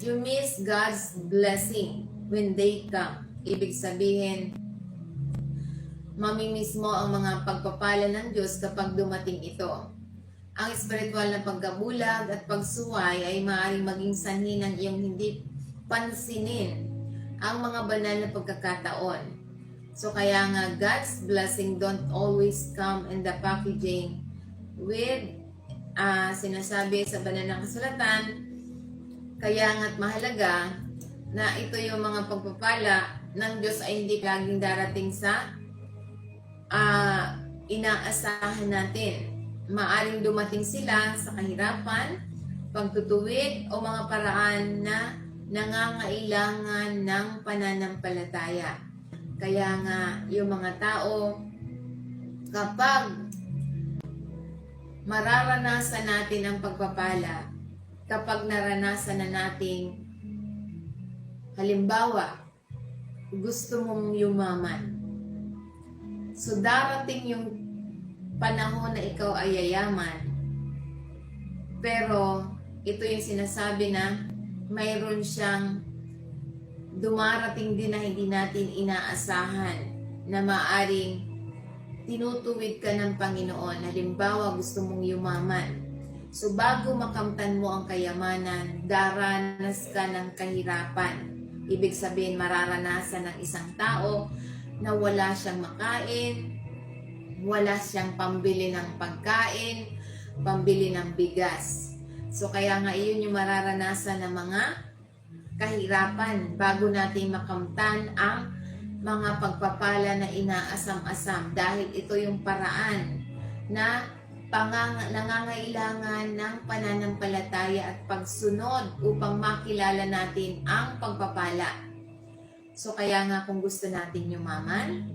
you miss God's blessing when they come. Ibig sabihin, mamimiss mo ang mga pagpapala ng Diyos kapag dumating ito. Ang espiritual na pagkabulag at pagsuway ay maaaring maging sanhi ng iyong hindi pansinin ang mga banal na pagkakataon. So kaya nga God's blessing don't always come in the packaging with ah, sinasabi sa banal na kasulatan kaya nga't mahalaga na ito yung mga pagpapala ng Diyos ay hindi laging darating sa ah, inaasahan natin. Maaring dumating sila sa kahirapan, pagtutuwid o mga paraan na nangangailangan ng pananampalataya. Kaya nga yung mga tao kapag mararanasan natin ang pagpapala, kapag naranasan na nating halimbawa, gusto mong yumaman. So darating yung panahon na ikaw ay yayaman. Pero ito yung sinasabi na mayroon siyang dumarating din na hindi natin inaasahan na maaring tinutuwid ka ng Panginoon. Halimbawa, gusto mong yumaman. So bago makamtan mo ang kayamanan, daranas ka ng kahirapan. Ibig sabihin, mararanasan ng isang tao na wala siyang makain, wala siyang pambili ng pagkain, pambili ng bigas. So kaya nga iyon yung mararanasan ng mga kahirapan bago natin makamtan ang mga pagpapala na inaasam-asam dahil ito yung paraan na pangang nangangailangan ng pananampalataya at pagsunod upang makilala natin ang pagpapala. So kaya nga kung gusto natin yumaman,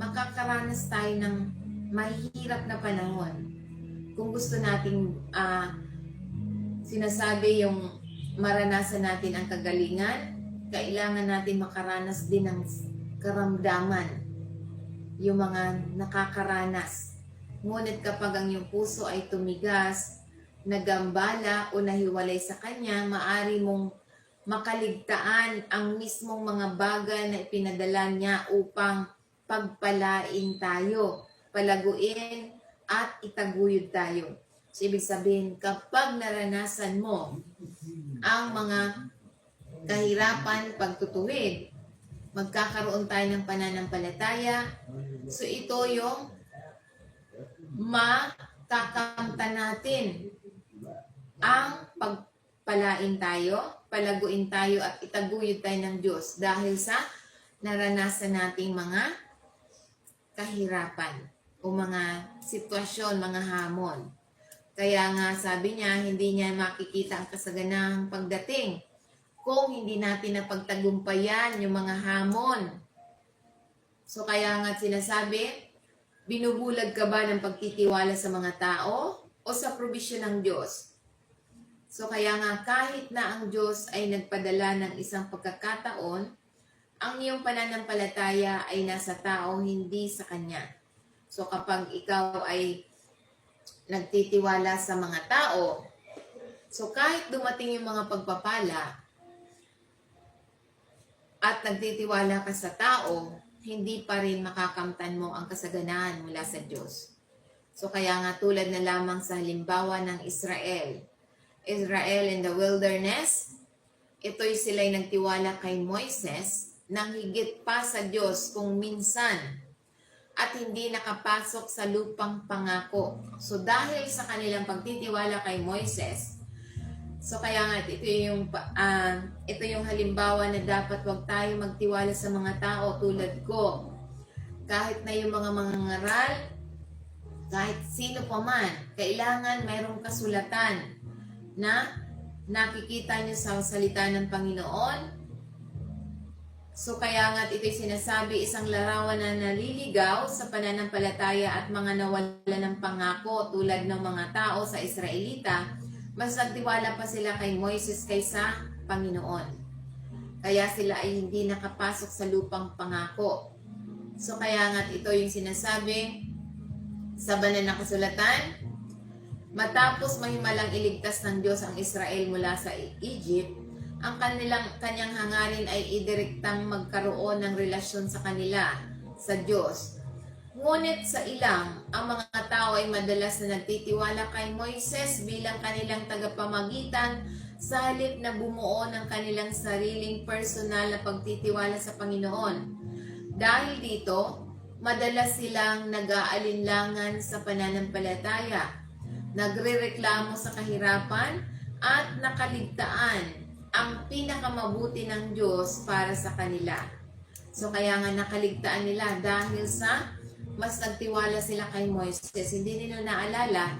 makakaranas tayo ng mahirap na panahon. Kung gusto nating ah, sinasabi yung maranasan natin ang kagalingan, kailangan natin makaranas din ng karamdaman. Yung mga nakakaranas. Ngunit kapag ang iyong puso ay tumigas, nagambala o nahiwalay sa Kanya, maari mong makaligtaan ang mismong mga bagay na ipinadala niya upang pagpalain tayo, palaguin at itaguyod tayo. So, ibig sabihin, kapag naranasan mo ang mga kahirapan, pagtutuwid, magkakaroon tayo ng pananampalataya. So, ito yung makakamta natin ang pagpalain tayo, palaguin tayo at itaguyod tayo ng Diyos dahil sa naranasan nating mga kahirapan o mga sitwasyon, mga hamon. Kaya nga sabi niya, hindi niya makikita ang kasaganahang pagdating kung hindi natin napagtagumpayan yung mga hamon. So kaya nga sinasabi, binubulag ka ba ng pagtitiwala sa mga tao o sa probisyon ng Diyos? So kaya nga kahit na ang Diyos ay nagpadala ng isang pagkakataon, ang iyong pananampalataya ay nasa tao, hindi sa Kanya. So kapag ikaw ay nagtitiwala sa mga tao, so kahit dumating yung mga pagpapala at nagtitiwala ka sa tao, hindi pa rin makakamtan mo ang kasaganahan mula sa Diyos. So kaya nga tulad na lamang sa halimbawa ng Israel. Israel in the wilderness, ito'y sila'y nagtiwala kay Moises nang higit pa sa Diyos kung minsan at hindi nakapasok sa lupang pangako. So dahil sa kanilang pagtitiwala kay Moises, so kaya nga ito yung uh, ito yung halimbawa na dapat wag tayo magtiwala sa mga tao tulad ko. Kahit na yung mga mangangaral, kahit sino pa man, kailangan mayroong kasulatan na nakikita niyo sa salita ng Panginoon So kaya nga ito'y sinasabi isang larawan na naliligaw sa pananampalataya at mga nawala ng pangako tulad ng mga tao sa Israelita, mas nagtiwala pa sila kay Moises kaysa Panginoon. Kaya sila ay hindi nakapasok sa lupang pangako. So kaya nga ito yung sinasabi sa banal na kasulatan, Matapos mahimalang iligtas ng Diyos ang Israel mula sa Egypt, ang kanilang kanyang hangarin ay idirektang magkaroon ng relasyon sa kanila sa Diyos. Ngunit sa ilang, ang mga tao ay madalas na nagtitiwala kay Moises bilang kanilang tagapamagitan sa halip na bumuo ng kanilang sariling personal na pagtitiwala sa Panginoon. Dahil dito, madalas silang nag-aalinlangan sa pananampalataya, nagrereklamo sa kahirapan at nakaligtaan ang pinakamabuti ng Diyos para sa kanila. So kaya nga nakaligtaan nila dahil sa mas nagtiwala sila kay Moises. Hindi nila naalala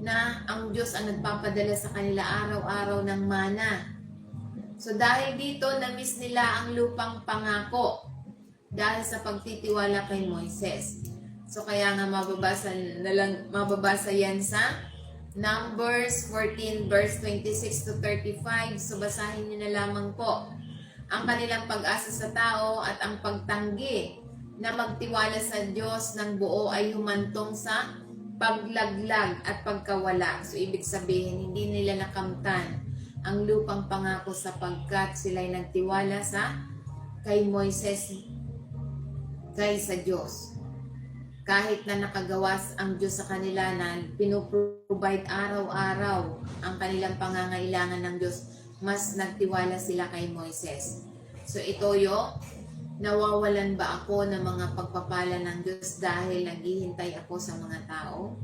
na ang Diyos ang nagpapadala sa kanila araw-araw ng mana. So dahil dito, na-miss nila ang lupang pangako dahil sa pagtitiwala kay Moises. So kaya nga mababasa, na lang, mababasa yan sa Numbers 14 verse 26 to 35. So basahin niyo na lamang po. Ang kanilang pag-asa sa tao at ang pagtanggi na magtiwala sa Diyos ng buo ay humantong sa paglaglag at pagkawala. So ibig sabihin, hindi nila nakamtan ang lupang pangako sapagkat sila ay nagtiwala sa kay Moises kay sa Diyos kahit na nakagawas ang Diyos sa kanila na pinoprovide araw-araw ang kanilang pangangailangan ng Diyos, mas nagtiwala sila kay Moises. So ito yo, nawawalan ba ako ng mga pagpapala ng Diyos dahil naghihintay ako sa mga tao?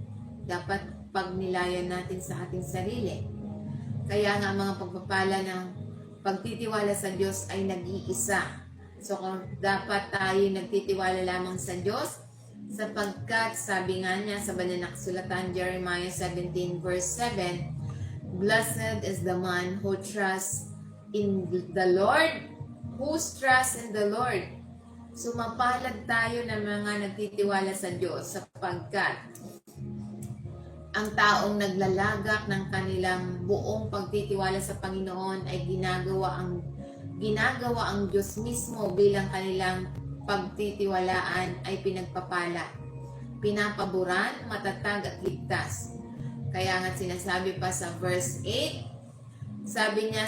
Dapat pagnilayan natin sa ating sarili. Kaya nga mga pagpapala ng pagtitiwala sa Diyos ay nag-iisa. So kung dapat tayo nagtitiwala lamang sa Diyos, sapagkat sabi nga niya sa banal na kasulatan Jeremiah 17 verse 7 Blessed is the man who trusts in the Lord whose trust in the Lord Sumapalad tayo ng mga nagtitiwala sa Diyos sapagkat ang taong naglalagak ng kanilang buong pagtitiwala sa Panginoon ay ginagawa ang ginagawa ang Diyos mismo bilang kanilang pagtitiwalaan ay pinagpapala. Pinapaboran, matatag at ligtas. Kaya nga sinasabi pa sa verse 8, sabi niya,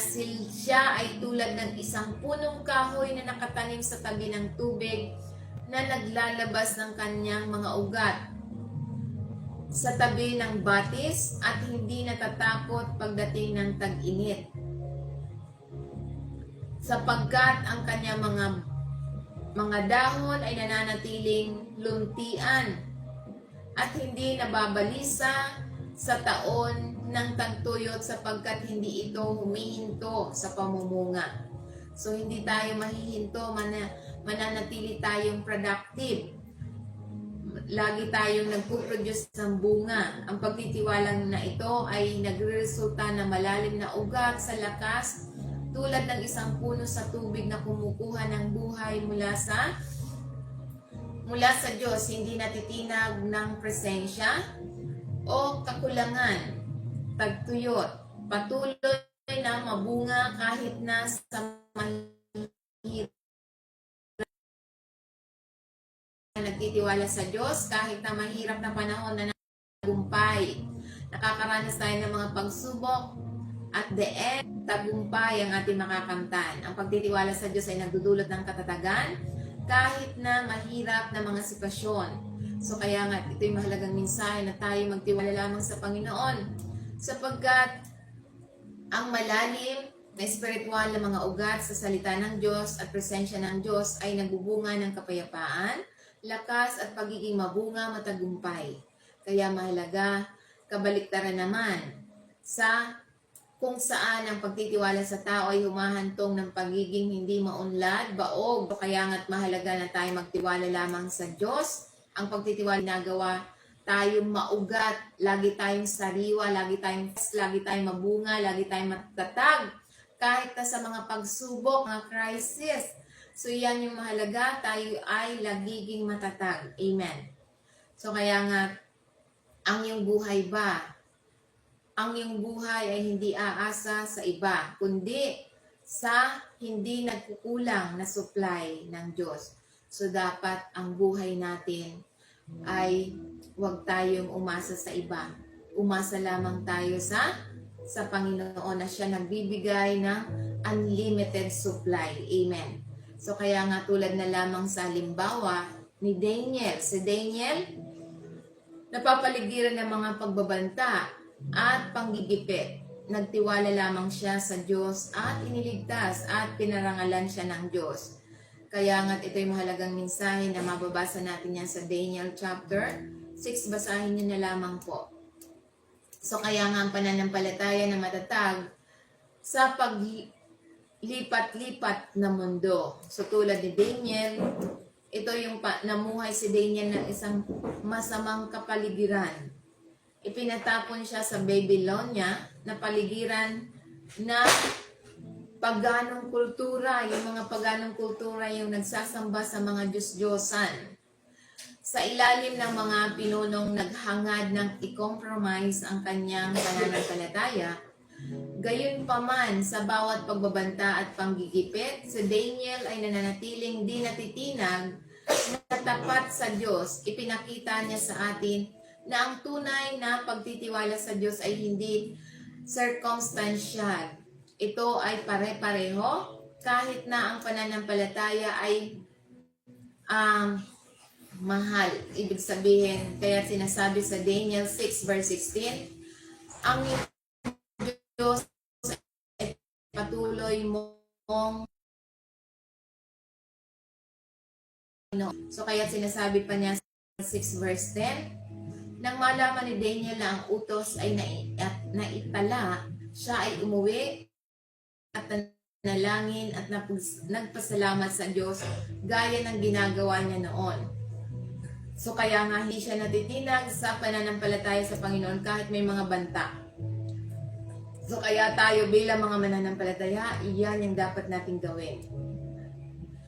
siya ay tulad ng isang punong kahoy na nakatanim sa tabi ng tubig na naglalabas ng kanyang mga ugat sa tabi ng batis at hindi natatakot pagdating ng tag-init. Sapagkat ang kanyang mga mga dahon ay nananatiling luntian at hindi nababalisa sa taon ng tagtuyot sapagkat hindi ito humihinto sa pamumunga. So hindi tayo mahihinto, mana, mananatili tayong productive. Lagi tayong nagpuproduce ng bunga. Ang pagtitiwalang na ito ay nagresulta na malalim na ugat sa lakas tulad ng isang puno sa tubig na kumukuha ng buhay mula sa mula sa Diyos, hindi natitinag ng presensya o kakulangan, pagtuyot, patuloy na mabunga kahit na sa mahirap nagtitiwala sa Diyos kahit na mahirap na panahon na nagumpay. Nakakaranas tayo ng mga pagsubok at the end, tagumpay ang ating makakamtan. Ang pagtitiwala sa Diyos ay nagdudulot ng katatagan kahit na mahirap na mga sitwasyon. So kaya nga, ito yung mahalagang mensahe na tayo magtiwala lamang sa Panginoon. Sapagkat ang malalim na espiritual na mga ugat sa salita ng Diyos at presensya ng Diyos ay nagbubunga ng kapayapaan, lakas at pagiging mabunga matagumpay. Kaya mahalaga, kabaliktaran naman sa kung saan ang pagtitiwala sa tao ay humahantong ng pagiging hindi maunlad, baog, kaya nga't mahalaga na tayo magtiwala lamang sa Diyos. Ang pagtitiwala nagawa tayong maugat, lagi tayong sariwa, lagi tayong lagi tayong mabunga, lagi tayong matatag, kahit na sa mga pagsubok, mga crisis. So yan yung mahalaga, tayo ay lagiging matatag. Amen. So kaya nga, ang iyong buhay ba ang iyong buhay ay hindi aasa sa iba, kundi sa hindi nagkukulang na supply ng Diyos. So dapat ang buhay natin ay huwag tayong umasa sa iba. umasa lamang tayo sa sa Panginoon na siya nagbibigay ng unlimited supply. Amen. So kaya nga tulad na lamang sa halimbawa ni Daniel. Si Daniel, napapaligiran ng mga pagbabanta at panggigipit. Nagtiwala lamang siya sa Diyos at iniligtas at pinarangalan siya ng Diyos. Kaya nga ito'y mahalagang mensahe na mababasa natin yan sa Daniel chapter 6. Basahin niyo na lamang po. So kaya nga ang pananampalataya na matatag sa paglipat-lipat na mundo. So tulad ni Daniel, ito yung pa, namuhay si Daniel ng isang masamang kapaligiran. Ipinatapon siya sa Babylonia na paligiran na paganong kultura, yung mga paganong kultura yung nagsasamba sa mga Diyos-Diyosan. Sa ilalim ng mga pinunong naghangad ng i-compromise ang kanyang pananampalataya, gayon pa man sa bawat pagbabanta at panggigipit, si Daniel ay nananatiling di natitinag na tapat sa Diyos. Ipinakita niya sa atin na ang tunay na pagtitiwala sa Diyos ay hindi circumstantial. Ito ay pare-pareho kahit na ang pananampalataya ay um, mahal. Ibig sabihin, kaya sinasabi sa Daniel 6 verse 16, ang Diyos ay patuloy mong So kaya sinasabi pa niya sa 6 verse 10, nang malaman ni Daniel na ang utos ay nai- at naitala, siya ay umuwi at nalangin at nagpasalamat sa Diyos gaya ng ginagawa niya noon. So kaya nga hindi siya natitinag sa pananampalataya sa Panginoon kahit may mga banta. So kaya tayo bilang mga mananampalataya, iyan yung dapat nating gawin.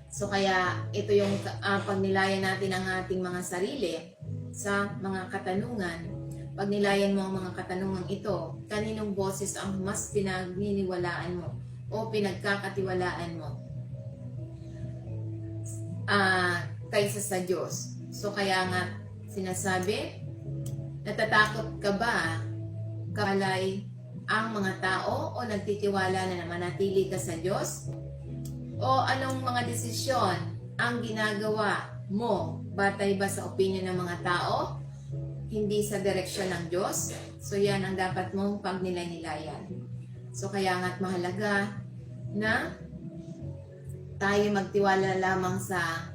So kaya ito yung uh, pagnilayan natin ang ating mga sarili sa mga katanungan. Pag nilayan mo ang mga katanungan ito, kaninong boses ang mas pinagniniwalaan mo o pinagkakatiwalaan mo ah kaysa sa Diyos. So kaya nga sinasabi, natatakot ka ba kalay ang mga tao o nagtitiwala na manatili ka sa Diyos? O anong mga desisyon ang ginagawa mo? Batay ba sa opinion ng mga tao? Hindi sa direksyon ng Diyos? So yan ang dapat mong pagnilay-nilayan. So kaya nga't mahalaga na tayo magtiwala lamang sa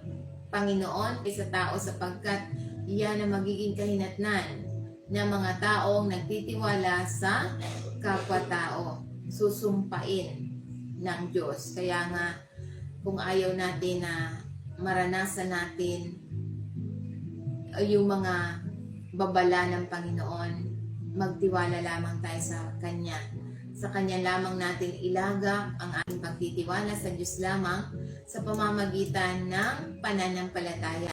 Panginoon kaysa tao sapagkat iyan ang magiging kahinatnan ng mga taong nagtitiwala sa kapwa-tao. Susumpain ng Diyos. Kaya nga, kung ayaw natin na maranasan natin yung mga babala ng Panginoon, magtiwala lamang tayo sa Kanya. Sa Kanya lamang natin ilaga ang ating pagtitiwala sa Diyos lamang sa pamamagitan ng pananampalataya.